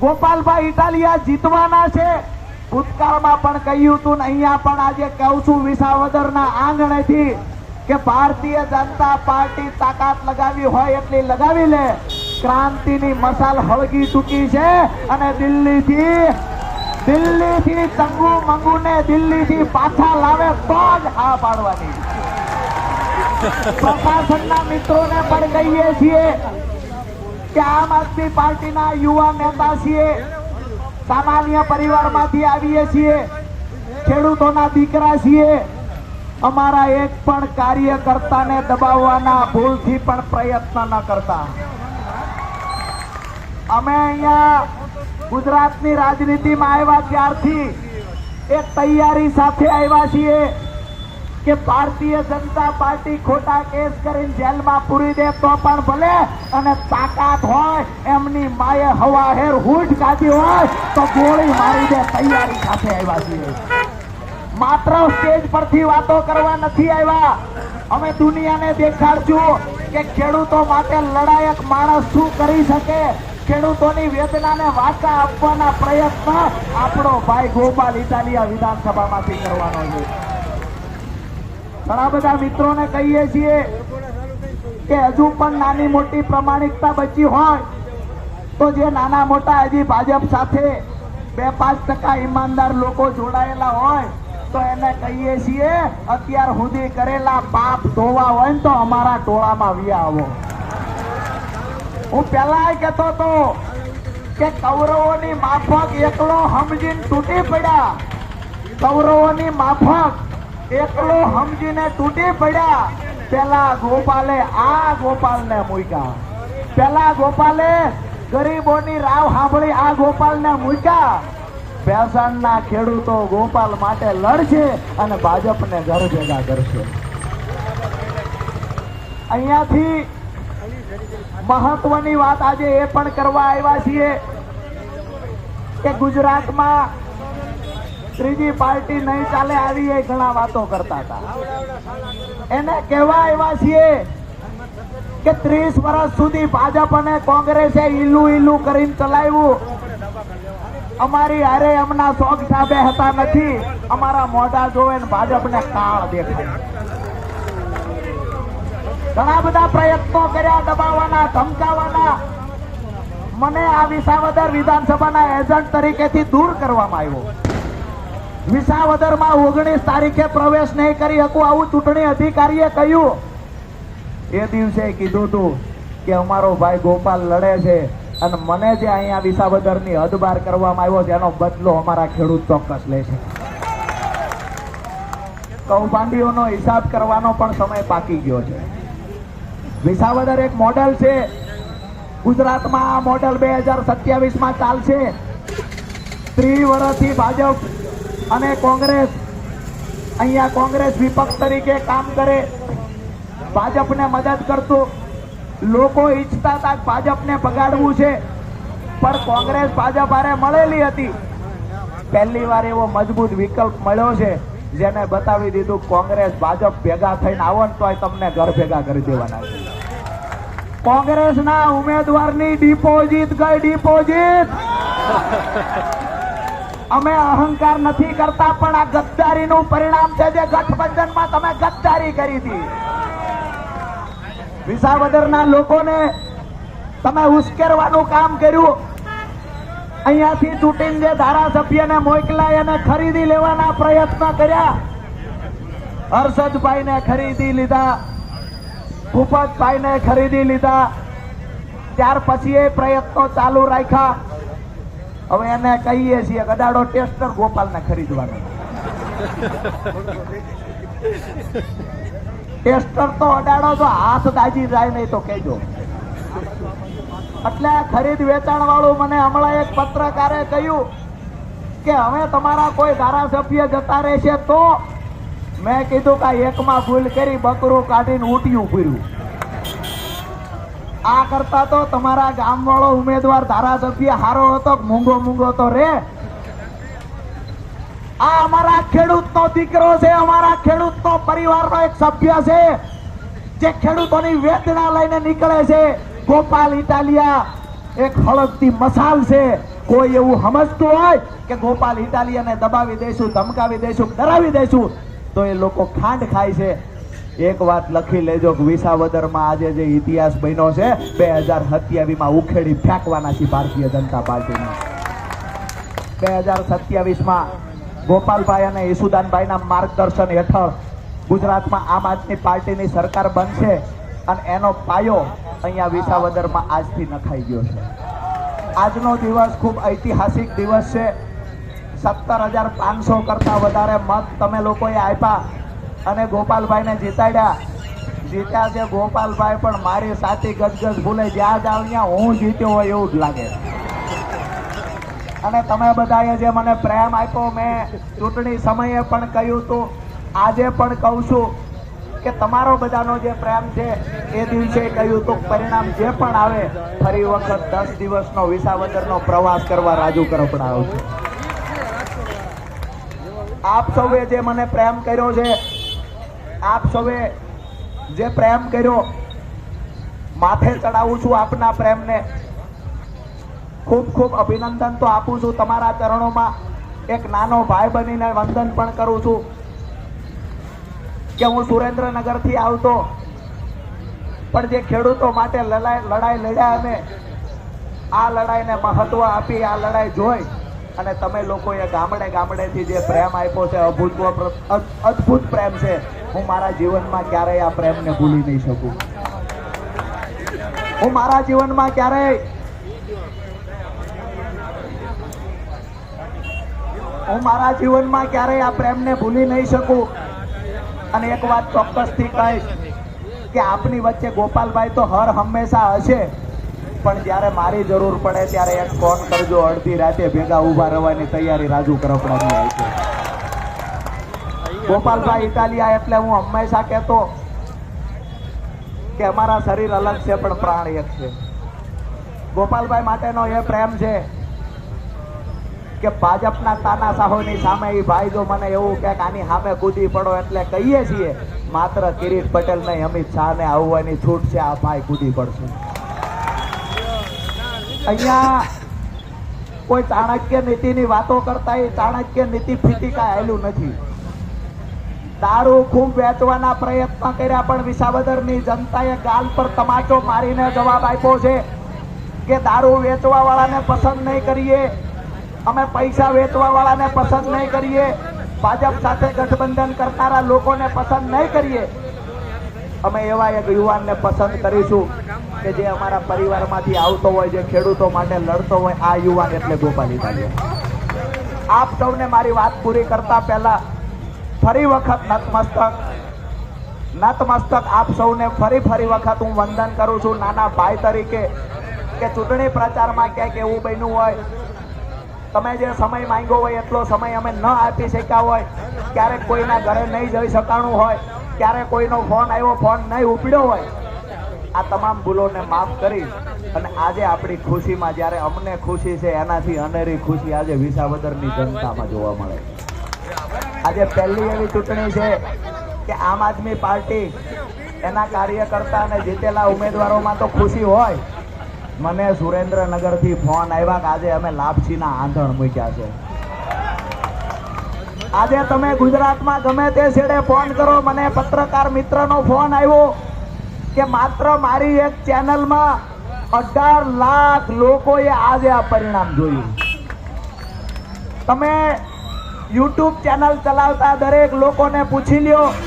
ગોપાલભાઈ ઇટાલિયા જીતવાના છે. ભૂતકાળમાં પણ કહ્યું હતું ને અહીંયા પણ આજે કહું છું વિસાવદરના આંગણેથી કે ભારતીય જનતા પાર્ટી તાકાત લગાવી હોય એટલી લગાવી લે. ક્રાંતિની મસાલ હળગી ચૂકી છે અને દિલ્હીથી દિલ્હીથી ચંગુ મંગુને દિલ્હીથી પાછા લાવે તો જ હા પાડવાની. પ્રશાસનના મિત્રોને પણ કહીએ છીએ કે આમ આદમી પાર્ટીના યુવા નેતા છીએ, સામાન્ય પરિવારમાંથી આવીએ છીએ, ખેડૂતોના દીકરા છીએ, અમારા એક પણ કાર્યકર્તાને દબાવવાના ભૂલથી પણ પ્રયત્ન ન કરતા. અમે અહીંયા ગુજરાતની રાજનીતિમાં આવ્યા ત્યારથી એક તૈયારી સાથે આવ્યા છીએ. કે ભારતીય જનતા પાર્ટી ખોટા કેસ કરીને જેલમાં પૂરી દે તો પણ ભલે અને તાકાત હોય, એમની માએ હવા હેર હૂટ કાઢી હોય, તો ગોળી મારી દે, તૈયારી સાથે આવ્યા છીએ. માત્ર સ્ટેજ પરથી વાતો કરવા નથી આવ્યા. અમે દુનિયાને દેખાડશું કે ખેડૂતો માટે લડાયક માણસ શું કરી શકે? ખેડૂતોની વેદનાને વાચા આપવાના પ્રયત્ન આપણો ભાઈ ગોપાલ ઇટાલિયા વિધાનસભામાંથી કરવાનો છે. ઘણા બધા મિત્રોને કહીએ છીએ કે હજુ પણ નાની મોટી પ્રમાણિકતા બચી હોય તો જે નાના મોટા હજી ભાજપ સાથે બે પાંચ ટકા ઈમાનદાર લોકો જોડાયેલા હોય તો એને કહીએ છીએ, અત્યાર સુધી કરેલા પાપ ધોવા હોય ને તો અમારા ટોળામાં વી આવો. હું પહેલા કહેતો હતો કે કૌરવોની માફક એકલો સમજીને તૂટી પડ્યા. કૌરવોની માફક એકલો સમજીને તૂટી પડ્યા. પેલા ગોપાલે આ ગોપાલને મૂક્યા. પેલા ગોપાલે ગરીબોની રાવ સાંભળી આ ગોપાલને મૂક્યા. ભેસાણના ખેડૂતો ગોપાલ માટે લડશે અને ભાજપને ઘર ભેગા કરશે. અહીંયાથી મહત્વની વાત આજે એ પણ કરવા આવ્યા છીએ કે ગુજરાતમાં ત્રીજી પાર્ટી નહીં ચાલે આવી એ ઘણા વાતો કરતા હતા. એને કહેવા એવા છીએ કે ત્રીસ વર્ષ સુધી ભાજપ અને કોંગ્રેસે ઈલું ઈલું કરીને ચલાવ્યું. અમારી હારે એમના શોખ સાબે હતા નથી. અમારા મોઢા જોવે ભાજપને કાળ દેખાય. ઘણા બધા પ્રયત્નો કર્યા, દબાવવાના, ધમકાવવાના. મને આ વિસાવદર વિધાનસભાના એજન્ટ તરીકેથી દૂર કરવામાં આવ્યો. વિસાવદરમાં ઓગણીસ તારીખે પ્રવેશ નહીં કરી શકું આવું ચૂંટણી અધિકારીએ કહ્યું. એ દિવસે કીધું તું કે અમારો ભાઈ ગોપાલ લડે છે અને મને જે અહીંયા વિસાવદરની હદ બાર કરવામાં આવ્યો છે, એનો બદલો અમારા ખેડૂત ચોક્કસ લે છે. કૌભાંડીઓનો હિસાબ કરવાનો પણ સમય પાકી ગયો છે. વિસાવદર એક મોડેલ છે. ગુજરાતમાં આ મોડેલ બે હજાર સત્યાવીસમાં ચાલશે. ત્રી વર્ષથી ભાજપ અને કોંગ્રેસ, અહીંયા કોંગ્રેસ વિપક્ષ તરીકે કામ કરે, ભાજપને મદદ કરતું. લોકો ઈચ્છતા હતા ભાજપને બગાડવું છે, પણ કોંગ્રેસ ભાજપ હારે મળેલી હતી. પહેલી વાર એવો મજબૂત વિકલ્પ મળ્યો છે, જેને બતાવી દીધું કોંગ્રેસ ભાજપ ભેગા થઈને આવો ને તોય તમને ઘર ભેગા કરી દેવાના છે. કોંગ્રેસના ઉમેદવારની ડિપોઝિટ ગઈ ડિપોઝિટ અમે અહંકાર નથી કરતા, પણ આ ગદ્દારીનું પરિણામ છે જે ગઠબંધનમાં તમે ગદ્દારી કરી હતી. વિસાવદરના લોકોને તમે ઉશ્કેરવાનું કામ કર્યું. અહીંયાથી ચૂંટીને જે ધારાસભ્યને મોકલાય અને ખરીદી લેવાના પ્રયત્ન કર્યા. હર્ષદભાઈને ખરીદી લીધા, ભૂપતભાઈને ખરીદી લીધા. ત્યાર પછી એ પ્રયત્નો ચાલુ રાખ્યા. હવે એને કહીએ છીએ ગદાડો ટેસ્ટર ગોપાલને ખરીદવાનો. ટેસ્ટર તો અડાડો તો હાથ દાજી જાય નહીં તો કહેજો. એટલે ખરીદ વેચાણ વાળું મને હમણાં એક પત્રકારે કહ્યું કે હવે તમારા કોઈ ધારાસભ્ય જતા રહેશે તો મેં કીધું કે એકમાં ભૂલ કરી, બકરું કાઢીને ઊંટિયું ફર્યું આ કરતા તો તમારા ગામ વાળો ઉમેદવાર ધારાસભ્ય હારો હતો મૂંગો મૂંગો તો રે? આ અમારા ખેડૂતનો દીકરો છે, અમારા ખેડૂતનો પરિવારનો એક સભ્ય છે, જે ખેડૂતોની વેદના લઈને નીકળે છે. ગોપાલ ઇટાલિયા એક હળગતી મસાલ છે. કોઈ એવું સમજતું હોય કે ગોપાલ ઇટાલિયાને દબાવી દઈશું, ધમકાવી દઈશું ડરાવી દઈશું, તો એ લોકો ખાંડ ખાય છે. એક વાત લખી લેજો કે વિસાવદરમાં આજે જે ઇતિહાસ બન્યો છે, બે હજાર સત્યાવીસમાં ઉખેડી ફેંકવાના છે ભારતીય જનતા પાર્ટીને. બે હજાર સત્યાવીસમાં ગોપાલભાઈ અને ઈસુદાનભાઈના માર્ગદર્શન હેઠળ ગુજરાતમાં આમ આદમી પાર્ટીની સરકાર બનશે અને એનો પાયો અહીંયા વિસાવદરમાં આજથી નખાઈ ગયો છે. આજનો દિવસ ખૂબ ઐતિહાસિક દિવસ છે. સત્તર હજાર પાંચસો કરતાં વધારે મત તમે લોકોએ આપ્યા. અને ગોપાલભાઈને જીતાડ્યા. જીત્યા છે ગોપાલભાઈ, પણ મારી સાથી ગજગજ ભૂલે. જ્યાં જાવ ત્યાં હું જીત્યો હોય એવું જ લાગે. અને તમે બધાએ જે મને પ્રેમ આપ્યો, મેં ચૂંટણી સમયે પણ કહ્યું હતું. આજે પણ કહું છું કે તમારો બધાનો જે પ્રેમ છે, એ દિવસે કહ્યું હતું પરિણામ જે પણ આવે, ફરી વખત દસ દિવસનો વિસાવદરનો પ્રવાસ કરવા રાજુ કરપડા આવશે આપ સૌએ જે મને પ્રેમ કર્યો છે આપ સૌએ જે પ્રેમ કર્યો, માથે ચડાવું છું આપના પ્રેમને. ખૂબ ખૂબ અભિનંદન તો આપું છું તમારા ચરણોમાં. એક નાનો ભાઈ બનીને વંદન પણ કરું છું. કે હું સુરેન્દ્રનગરથી આવતો. પણ જે ખેડૂતો માટે લડાઈ લડાઈ લડ્યા અમે, આ લડાઈને મહત્વ આપી, આ લડાઈ જોઈ. અને તમે લોકોએ ગામડે ગામડેથી જે પ્રેમ આપ્યો છે, અભૂતપૂર્વ પ્ર- અદ્ભુત પ્રેમ છે. હું મારા જીવનમાં ક્યારેય આ પ્રેમને ભૂલી નહીં શકું. હું મારા જીવનમાં ક્યારેય હું મારા જીવનમાં ક્યારેય આ પ્રેમને ભૂલી નહીં શકું. અને એક વાત ચોક્કસથી કહીશ કે આપની વચ્ચે ગોપાલભાઈ તો હર હંમેશા હશે, પણ જ્યારે મારી જરૂર પડે ત્યારે એક ફોન કરજો, અડધી રાતે ભેગા ઊભા રહેવાની તૈયારી રાજુ કરપડાની હોય છે. ગોપાલભાઈ ઇટાલિયા એટલે હું હંમેશા કહેતો કે અમારા શરીર અલગ છે, પણ પ્રાણ એક છે. ગોપાલભાઈ માટેનો એ પ્રેમ છે કે ભાજપના તાનાશાહોની સામે એ ભાઈ જો મને એવું કે આની સામે કૂદી પડો એટલે કહીએ છીએ, માત્ર કિરીટ પટેલ નહીં, અમિત શાહને આવવાની છૂટ છે, આ ભાઈ કૂદી પડશે. અહીંયા કોઈ ચાણક્ય નીતિની વાતો કરતા એ ચાણક્ય નીતિ ફીતી કાંઈ આવેલું નથી. દારૂ ખૂબ વેચવાના પ્રયત્ન કર્યા, પણ વિસાવદરની જનતાએ ગાલ પર તમાચો મારીને જવાબ આપ્યો છે કે દારૂ વેચવા વાળાને પસંદ નહીં કરીએ. અમે પૈસા વેચવા વાળાને પસંદ નહીં કરીએ. ભાજપ સાથે ગઠબંધન કરનારા લોકોને પસંદ નહીં કરીએ. અમે એવા એક યુવાનને પસંદ કરીશું કે જે અમારા પરિવારમાંથી આવતો હોય, જે ખેડૂતો માટે લડતો હોય, આ યુવાન એટલે ગોપાલી ભાઈ આપ સૌને મારી વાત પૂરી કરતા પહેલા ફરી વખત નતમસ્તક. નતમસ્તક આપ સૌને ફરી ફરી વખત હું વંદન કરું છું. નાના ભાઈ તરીકે કે ચૂંટણી પ્રચારમાં ક્યાંક એવું બન્યું હોય, તમે જે સમય માંગ્યો હોય, એટલો સમય અમે ન આપી શક્યા હોય, ક્યારેક કોઈના ઘરે નહીં જઈ શકાણું હોય ક્યારેક કોઈનો ફોન આવ્યો, ફોન નહીં ઉપડ્યો હોય, આ તમામ ભૂલોને માફ કરી અને આજે આપણી ખુશીમાં જ્યારે અમને ખુશી છે, એનાથી અનેરી ખુશી આજે વિસાવદરની જનતામાં જોવા મળે. આજે પહેલી એવી ચૂંટણી છે કે આમ આદમી પાર્ટી એના કાર્યકર્તા અને જીતેલા ઉમેદવારોમાં તો ખુશી હોય. મને સુરેન્દ્રનગરથી ફોન આવ્યા આજે અમે લાપસીના આંધણ મૂક્યા છે. આજે તમે ગુજરાતમાં ગમે તે છેડે ફોન કરો. મને પત્રકાર મિત્રનો ફોન આવ્યો કે માત્ર મારી એક ચેનલમાં અઢાર લાખ લોકોએ આજે આ પરિણામ જોયું. તમે યુટ્યુબ ચેનલ ચલાવતા દરેક લોકોને પૂછી લ્યો.